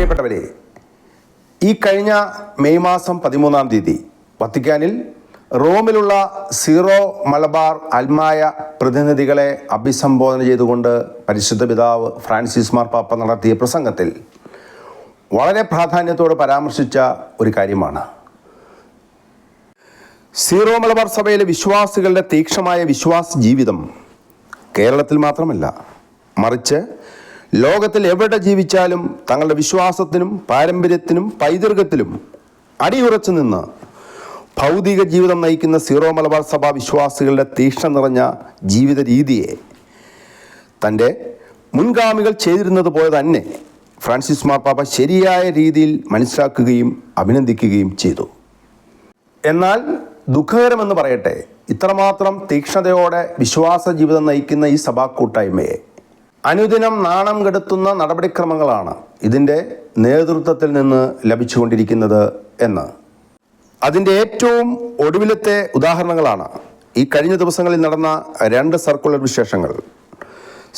പ്രിയപ്പെട്ടവരെ ഈ കഴിഞ്ഞ മെയ് മാസം പതിമൂന്നാം തീയതി വത്തിക്കാനിൽ റോമിലുള്ള സീറോ മലബാർ അൽമായ പ്രതിനിധികളെ അഭിസംബോധന ചെയ്തുകൊണ്ട് പരിശുദ്ധ പിതാവ് ഫ്രാൻസിസ് മാർ പാപ്പ നടത്തിയ പ്രസംഗത്തിൽ വളരെ പ്രാധാന്യത്തോട് പരാമർശിച്ച ഒരു കാര്യമാണ്. സീറോ മലബാർ സഭയിലെ വിശ്വാസികളുടെ തീക്ഷമായ വിശ്വാസ ജീവിതം കേരളത്തിൽ മാത്രമല്ല മറിച്ച് ലോകത്തിൽ എവിടെ ജീവിച്ചാലും തങ്ങളുടെ വിശ്വാസത്തിനും പാരമ്പര്യത്തിനും പൈതൃകത്തിലും അടിയുറച്ചു നിന്ന് ഭൗതിക ജീവിതം നയിക്കുന്ന സീറോ മലബാർ സഭ വിശ്വാസികളുടെ തീക്ഷണം നിറഞ്ഞ ജീവിത രീതിയെ തന്റെ മുൻഗാമികൾ ചെയ്തിരുന്നത് പോലെ തന്നെ ഫ്രാൻസിസ് മാർപ്പാപ്പ ശരിയായ രീതിയിൽ മനസ്സിലാക്കുകയും അഭിനന്ദിക്കുകയും ചെയ്തു. എന്നാൽ ദുഃഖകരമെന്ന് പറയട്ടെ ഇത്രമാത്രം തീക്ഷ്ണതയോടെ വിശ്വാസ ജീവിതം നയിക്കുന്ന ഈ സഭാ കൂട്ടായ്മയെ അനുദിനം നാണം കെടുത്തുന്ന നടപടിക്രമങ്ങളാണ് ഇതിന്റെ നേതൃത്വത്തിൽ നിന്ന് ലഭിച്ചുകൊണ്ടിരിക്കുന്നത് എന്ന്. അതിന്റെ ഏറ്റവും ഒടുവിലത്തെ ഉദാഹരണങ്ങളാണ് ഈ കഴിഞ്ഞ ദിവസങ്ങളിൽ നടന്ന രണ്ട് സർക്കുലർ വിശേഷങ്ങൾ.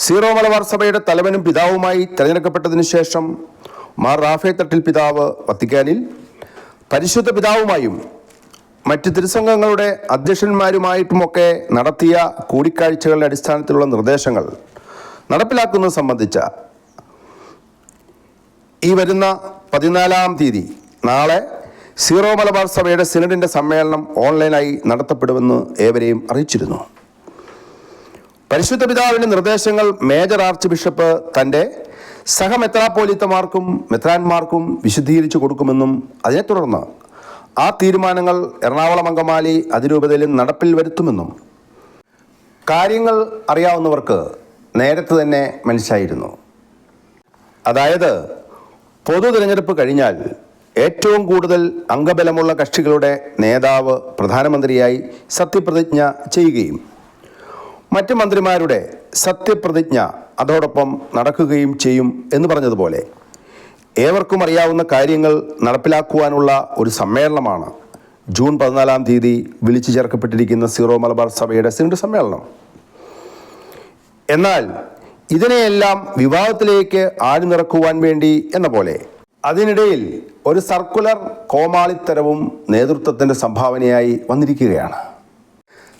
സീറോ മലബാർ സഭയുടെ തലവനും പിതാവുമായി തിരഞ്ഞെടുക്കപ്പെട്ടതിന് ശേഷം മാർ റാഫേ തട്ടിൽ പിതാവ് വത്തിക്കാനിൽ പരിശുദ്ധ പിതാവുമായും മറ്റ് തിരുസംഘങ്ങളുടെ അധ്യക്ഷന്മാരുമായിട്ടുമൊക്കെ നടത്തിയ കൂടിക്കാഴ്ചകളുടെ അടിസ്ഥാനത്തിലുള്ള നിർദ്ദേശങ്ങൾ നടപ്പിലാക്കുന്നത് സംബന്ധിച്ച ഈ വരുന്ന പതിനാലാം തീയതി നാളെ സീറോ മലബാർ സഭയുടെ സിനഡിന്റെ സമ്മേളനം ഓൺലൈനായി നടത്തപ്പെടുമെന്ന് ഏവരെയും അറിയിച്ചിരുന്നു. പരിശുദ്ധ പിതാവിന്റെ നിർദ്ദേശങ്ങൾ മേജർ ആർച്ച് ബിഷപ്പ് തന്റെ സഹമെത്രാപ്പോലിത്തമാർക്കും മെത്രാന്മാർക്കും വിശദീകരിച്ചു കൊടുക്കുമെന്നും അതിനെ തുടർന്ന് ആ തീരുമാനങ്ങൾ എറണാകുളം അങ്കമാലി അതിരൂപതയിലും നടപ്പിൽ വരുത്തുമെന്നും. കാര്യങ്ങൾ അറിയാവുന്നവർക്ക് നേരത്തെ തന്നെ മനസ്സിലായിരുന്നു അതായത് പൊതു തിരഞ്ഞെടുപ്പ് കഴിഞ്ഞാൽ ഏറ്റവും കൂടുതൽ അംഗബലമുള്ള കക്ഷികളുടെ നേതാവ് പ്രധാനമന്ത്രിയായി സത്യപ്രതിജ്ഞ ചെയ്യുകയും മറ്റ് മന്ത്രിമാരുടെ സത്യപ്രതിജ്ഞ അതോടൊപ്പം നടക്കുകയും ചെയ്യും എന്ന് പറഞ്ഞതുപോലെ ഏവർക്കും അറിയാവുന്ന കാര്യങ്ങൾ നടപ്പിലാക്കുവാനുള്ള ഒരു സമ്മേളനമാണ്. ജൂൺ പതിനാലാം തീയതി വിളിച്ചു ചേർക്കപ്പെട്ടിരിക്കുന്ന സീറോ മലബാർ സഭയുടെ സിനഡ് സമ്മേളനം. എന്നാൽ ഇതിനെയെല്ലാം വിവാദത്തിലേക്ക് ആഴ്ന്നിറക്കുവാൻ വേണ്ടി എന്ന പോലെ. അതിനിടയിൽ ഒരു സർക്കുലർ കോമാളിത്തരവും നേതൃത്വത്തിന്റെ സംഭാവനയായി വന്നിരിക്കുകയാണ്.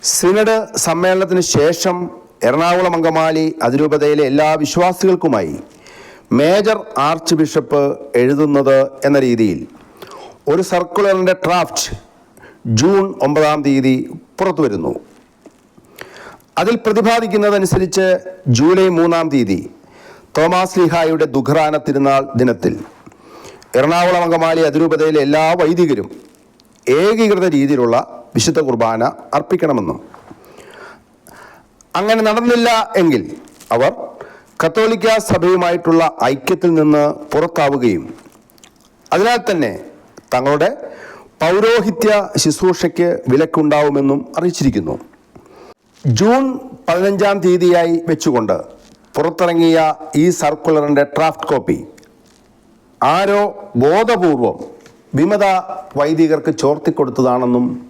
സിനഡ് സമ്മേളനത്തിന് ശേഷം എറണാകുളം അങ്കമാലി അതിരൂപതയിലെ എല്ലാ വിശ്വാസികൾക്കുമായി മേജർ ആർച്ച് ബിഷപ്പ് എഴുതുന്നത് എന്ന രീതിയിൽ ഒരു സർക്കുലറിന്റെ ഡ്രാഫ്റ്റ് ജൂൺ ഒമ്പതാം തീയതി പുറത്തു വരുന്നു അതിൽ പ്രതിപാദിക്കുന്നതനുസരിച്ച് ജൂലൈ മൂന്നാം തീയതി തോമാസ് ലിഹായുടെ ദുഖറാന തിരുനാൾ ദിനത്തിൽ എറണാകുളം അങ്കമാലി അതിരൂപതയിലെ എല്ലാ വൈദികരും ഏകീകൃത രീതിയിലുള്ള വിശുദ്ധ കുർബാന അർപ്പിക്കണമെന്നും. അങ്ങനെ നടന്നില്ല എങ്കിൽ അവർ കത്തോലിക്ക സഭയുമായിട്ടുള്ള ഐക്യത്തിൽ നിന്ന് പുറത്താവുകയും അതിനാൽ തന്നെ തങ്ങളുടെ പൗരോഹിത്യ ശുശ്രൂഷയ്ക്ക് വിലക്കുണ്ടാവുമെന്നും അറിയിച്ചിരിക്കുന്നു. ജൂൺ പതിനഞ്ചാം തീയതിയായി വെച്ചുകൊണ്ട് പുറത്തിറങ്ങിയ ഈ സർക്കുലറിന്റെ ഡ്രാഫ്റ്റ് കോപ്പി ആരോ ബോധപൂർവം വിമത വൈദികർക്ക് ചോർത്തിക്കൊടുത്തതാണെന്നും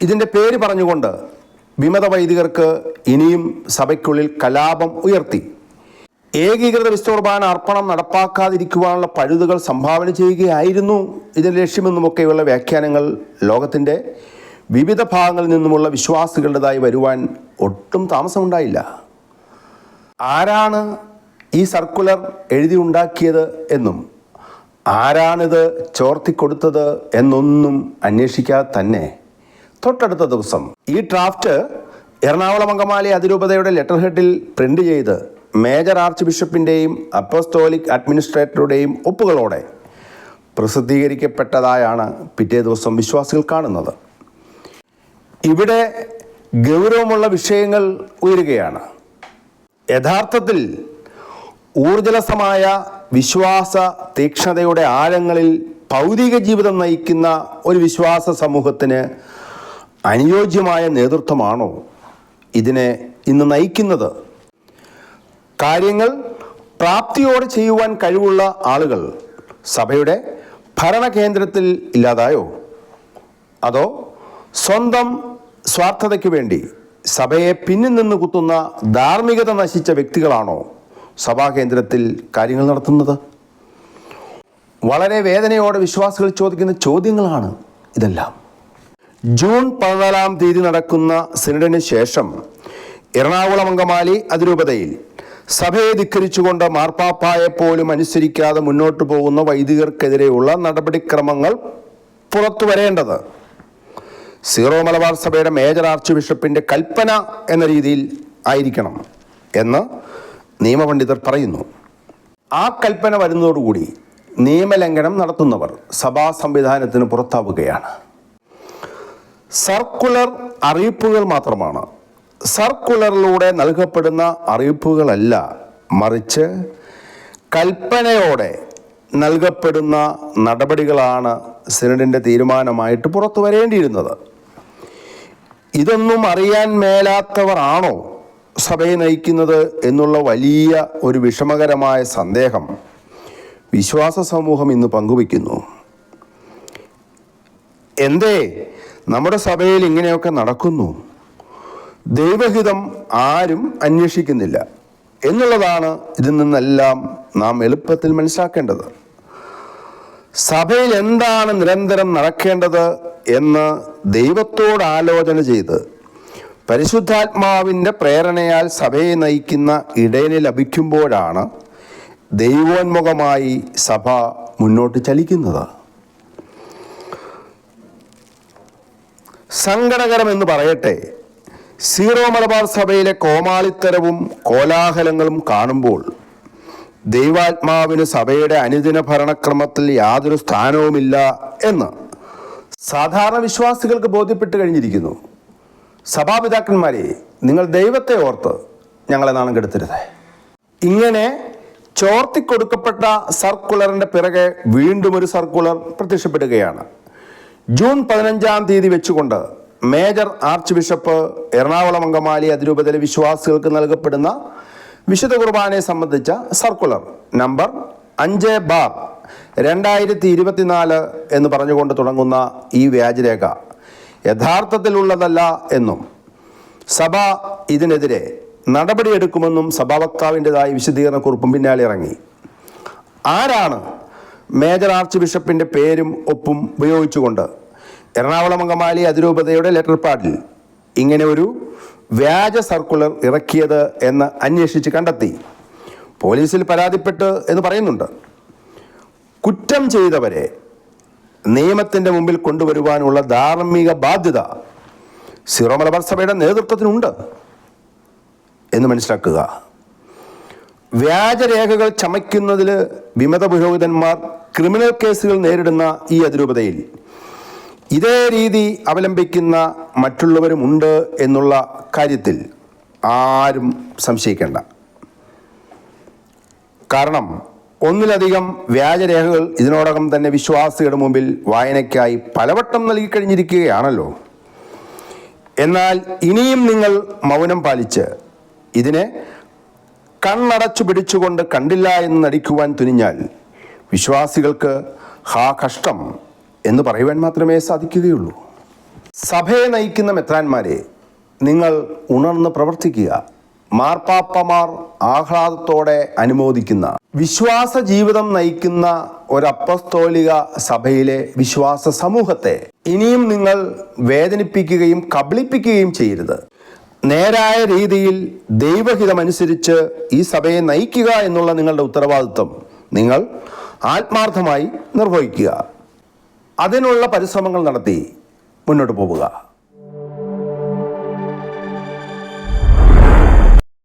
ഇതിന്റെ പേര് പറഞ്ഞുകൊണ്ട് വിമത വൈദികർക്ക് ഇനിയും സഭയ്ക്കുള്ളിൽ കലാപം ഉയർത്തി. ഏകീകൃത വിസ്തോർബാന അർപ്പണം നടപ്പാക്കാതിരിക്കുവാനുള്ള പഴുതുകൾ സംഭാവന ചെയ്യുകയായിരുന്നു ഇതിന്റെ ലക്ഷ്യമെന്നുമൊക്കെയുള്ള വ്യാഖ്യാനങ്ങൾ ലോകത്തിന്റെ വിവിധ ഭാഗങ്ങളിൽ നിന്നുമുള്ള വിശ്വാസികളുടേതായി വരുവാൻ ഒട്ടും താമസമുണ്ടായില്ല. ആരാണ് ഈ സർക്കുലർ എഴുതി ഉണ്ടാക്കിയത് എന്നും ആരാണിത് ചോർത്തിക്കൊടുത്തത് എന്നൊന്നും അന്വേഷിക്കാതെ തന്നെ തൊട്ടടുത്ത ദിവസം ഈ ഡ്രാഫ്റ്റ് എറണാകുളം അങ്കമാലി അതിരൂപതയുടെ ലെറ്റർ ഹെഡിൽ പ്രിന്റ് ചെയ്ത് മേജർ ആർച്ച് ബിഷപ്പിന്റെയും അപ്പോസ്റ്റോലിക് അഡ്മിനിസ്ട്രേറ്ററുടെയും ഒപ്പുകളോടെ പ്രസിദ്ധീകരിക്കപ്പെട്ടതായാണ് പിറ്റേ ദിവസം വിശ്വാസികൾ കാണുന്നത്. ഇവിടെ ഗൗരവമുള്ള വിഷയങ്ങൾ ഉയരുകയാണ്. യഥാർത്ഥത്തിൽ ഊർജലസമായ വിശ്വാസ തീക്ഷ്ണതയുടെ ആഴങ്ങളിൽ ഭൗതിക ജീവിതം നയിക്കുന്ന ഒരു വിശ്വാസ സമൂഹത്തിന് അനുയോജ്യമായ നേതൃത്വമാണോ ഇതിനെ ഇന്ന് നയിക്കുന്നത്? കാര്യങ്ങൾ പ്രാപ്തിയോടെ ചെയ്യുവാൻ കഴിവുള്ള ആളുകൾ സഭയുടെ ഭരണകേന്ദ്രത്തിൽ ഇല്ലാതായോ? അതോ സ്വന്തം സ്വാർത്ഥതയ്ക്ക് വേണ്ടി സഭയെ പിന്നിൽ നിന്ന് കുത്തുന്ന ധാർമ്മികത നശിച്ച വ്യക്തികളാണോ സഭാകേന്ദ്രത്തിൽ കാര്യങ്ങൾ നടത്തുന്നത്? വളരെ വേദനയോടെ വിശ്വാസികൾ ചോദിക്കുന്ന ചോദ്യങ്ങളാണ് ഇതെല്ലാം. ജൂൺ പതിനാലാം തീയതി നടക്കുന്ന സിനഡിന് ശേഷം എറണാകുളം അങ്കമാലി അതിരൂപതയിൽ സഭയെ ധിക്കരിച്ചുകൊണ്ട് മാർപ്പാപ്പായെ പോലും അനുസരിക്കാതെ മുന്നോട്ട് പോകുന്ന വൈദികർക്കെതിരെയുള്ള നടപടിക്രമങ്ങൾ പുറത്തു വരേണ്ടത് സീറോ മലബാർ സഭയുടെ മേജർ ആർച്ച് ബിഷപ്പിന്റെ കൽപ്പന എന്ന രീതിയിൽ ആയിരിക്കണം എന്ന് നിയമപണ്ഡിതർ പറയുന്നു. ആ കൽപ്പന വരുന്നതോടുകൂടി നിയമലംഘനം നടത്തുന്നവർ സഭാ സംവിധാനത്തിന് പുറത്താവുകയാണ്. സർക്കുലർ അറിയിപ്പുകൾ മാത്രമാണ്. സർക്കുലറിലൂടെ നൽകപ്പെടുന്ന അറിയിപ്പുകളല്ല മറിച്ച് കൽപ്പനയോടെ നൽകപ്പെടുന്ന നടപടികളാണ് സിനഡിന്റെ തീരുമാനമായിട്ട് പുറത്തു വരേണ്ടിയിരുന്നത്. ഇതൊന്നും അറിയാൻ മേലാത്തവരാണോ സഭയെ നയിക്കുന്നത് എന്നുള്ള വലിയ ഒരു വിഷമകരമായ സന്ദേഹം വിശ്വാസ സമൂഹം ഇന്ന് പങ്കുവയ്ക്കുന്നു. എന്തേ നമ്മുടെ സഭയിൽ ഇങ്ങനെയൊക്കെ നടക്കുന്നു? ദൈവഹിതം ആരും അന്വേഷിക്കുന്നില്ല. എന്നുള്ളതാണ് ഇതിൽ നിന്നെല്ലാം നാം എളുപ്പത്തിൽ മനസ്സിലാക്കേണ്ടത്. സഭയിൽ എന്താണ് നിരന്തരം നടക്കേണ്ടത് എന്ന് ദൈവത്തോട് ആലോചന ചെയ്ത് പരിശുദ്ധാത്മാവിന്റെ പ്രേരണയാൽ സഭയെ നയിക്കുന്ന ഇടയനെ ലഭിക്കുമ്പോഴാണ് ദൈവോന്മുഖമായി സഭ മുന്നോട്ട് ചലിക്കുന്നത്. സങ്കടകരമെന്ന് പറയട്ടെ സീറോ മലബാർ സഭയിലെ കോമാളിത്തരവും കോലാഹലങ്ങളും കാണുമ്പോൾ ദൈവാത്മാവിന് സഭയുടെ അനുദിന ഭരണക്രമത്തിൽ യാതൊരു സ്ഥാനവുമില്ല എന്ന് സാധാരണ വിശ്വാസികൾക്ക് ബോധ്യപ്പെട്ട് കഴിഞ്ഞിരിക്കുന്നു. സഭാപിതാക്കന്മാരെ നിങ്ങൾ ദൈവത്തെ ഓർത്ത് ഞങ്ങളെ നാണം കെടുത്തരുത്. ഇങ്ങനെ ചോർത്തിക്കൊടുക്കപ്പെട്ട സർക്കുലറിന്റെ പിറകെ വീണ്ടും ഒരു സർക്കുലർ പ്രത്യക്ഷപ്പെടുകയാണ്. ജൂൺ പതിനഞ്ചാം തീയതി വെച്ചുകൊണ്ട് major archbishop Ernakulam Angamaly അതിരൂപതയിലെ വിശ്വാസികൾക്ക് നൽകപ്പെടുന്ന വിശുദ്ധ കുർബാനയെ സംബന്ധിച്ച സർക്കുലർ നമ്പർ അഞ്ച് ബാർ രണ്ടായിരത്തി ഇരുപത്തിനാല് എന്ന് പറഞ്ഞുകൊണ്ട് തുടങ്ങുന്ന ഈ വ്യാജരേഖ യഥാർത്ഥത്തിലുള്ളതല്ല എന്നും സഭ ഇതിനെതിരെ നടപടിയെടുക്കുമെന്നും സഭാവക്താവിന്റെതായ വിശദീകരണ കുറിപ്പും പിന്നാലെ ഇറങ്ങി. ആരാണ് മേജർ ആർച്ച് ബിഷപ്പിന്റെ പേരും ഒപ്പും ഉപയോഗിച്ചുകൊണ്ട് എറണാകുളം അങ്കമാലി അതിരൂപതയുടെ ലെറ്റർ പാഡിൽ ഇങ്ങനെ ഒരു വ്യാജ സർക്കുലർ ഇറക്കിയത് എന്ന് അന്വേഷിച്ച് കണ്ടെത്തി. പോലീസിൽ പരാതിപ്പെട്ട് എന്ന് പറയുന്നുണ്ട്. കുറ്റം ചെയ്തവരെ നിയമത്തിന്റെ മുമ്പിൽ കൊണ്ടുവരുവാനുള്ള ധാർമ്മിക ബാധ്യത സിറോ മലബാർ സഭയുടെ നേതൃത്വത്തിനുണ്ട് എന്ന് മനസ്സിലാക്കുക. വ്യാജരേഖകൾ ചമയ്ക്കുന്നതിൽ വിമത പുരോഹിതന്മാർ ക്രിമിനൽ കേസുകൾ നേരിടുന്ന ഈ അതിരൂപതയിൽ ഇതേ രീതി അവലംബിക്കുന്ന മറ്റുള്ളവരുമുണ്ട് എന്നുള്ള കാര്യത്തിൽ ആരും സംശയിക്കേണ്ട. കാരണം ഒന്നിലധികം വ്യാജരേഖകൾ ഇതിനോടകം തന്നെ വിശ്വാസികളുടെ മുമ്പിൽ വായനയ്ക്കായി പലവട്ടം നൽകിക്കഴിഞ്ഞിരിക്കുകയാണല്ലോ. എന്നാൽ ഇനിയും നിങ്ങൾ മൗനം പാലിച്ച് ഇതിനെ കണ്ണടച്ചു പിടിച്ചുകൊണ്ട് കണ്ടില്ല എന്ന് നടിക്കുവാൻ തുനിഞ്ഞാൽ വിശ്വാസികൾക്ക് ഹാ കഷ്ടം എന്ന് പറയുവാൻ മാത്രമേ സാധിക്കുകയുള്ളൂ. സഭയെ നയിക്കുന്ന മെത്രാന്മാരെ നിങ്ങൾ ഉണർന്ന് പ്രവർത്തിക്കുക. മാർപ്പാപ്പമാർ ആഹ്ലാദത്തോടെ അനുമോദിക്കുന്ന വിശ്വാസ ജീവിതം നയിക്കുന്ന ഒരപ്പസ്തോലിക സഭയിലെ വിശ്വാസ സമൂഹത്തെ ഇനിയും നിങ്ങൾ വേദനിപ്പിക്കുകയും കബളിപ്പിക്കുകയും ചെയ്യരുത്. നേരായ രീതിയിൽ ദൈവഹിതമനുസരിച്ച് ഈ സഭയെ നയിക്കുക എന്നുള്ള നിങ്ങളുടെ ഉത്തരവാദിത്വം നിങ്ങൾ ആത്മാർത്ഥമായി നിർവഹിക്കുക. അതിനുള്ള പരിശ്രമങ്ങൾ നടത്തി മുന്നോട്ട് പോവുക.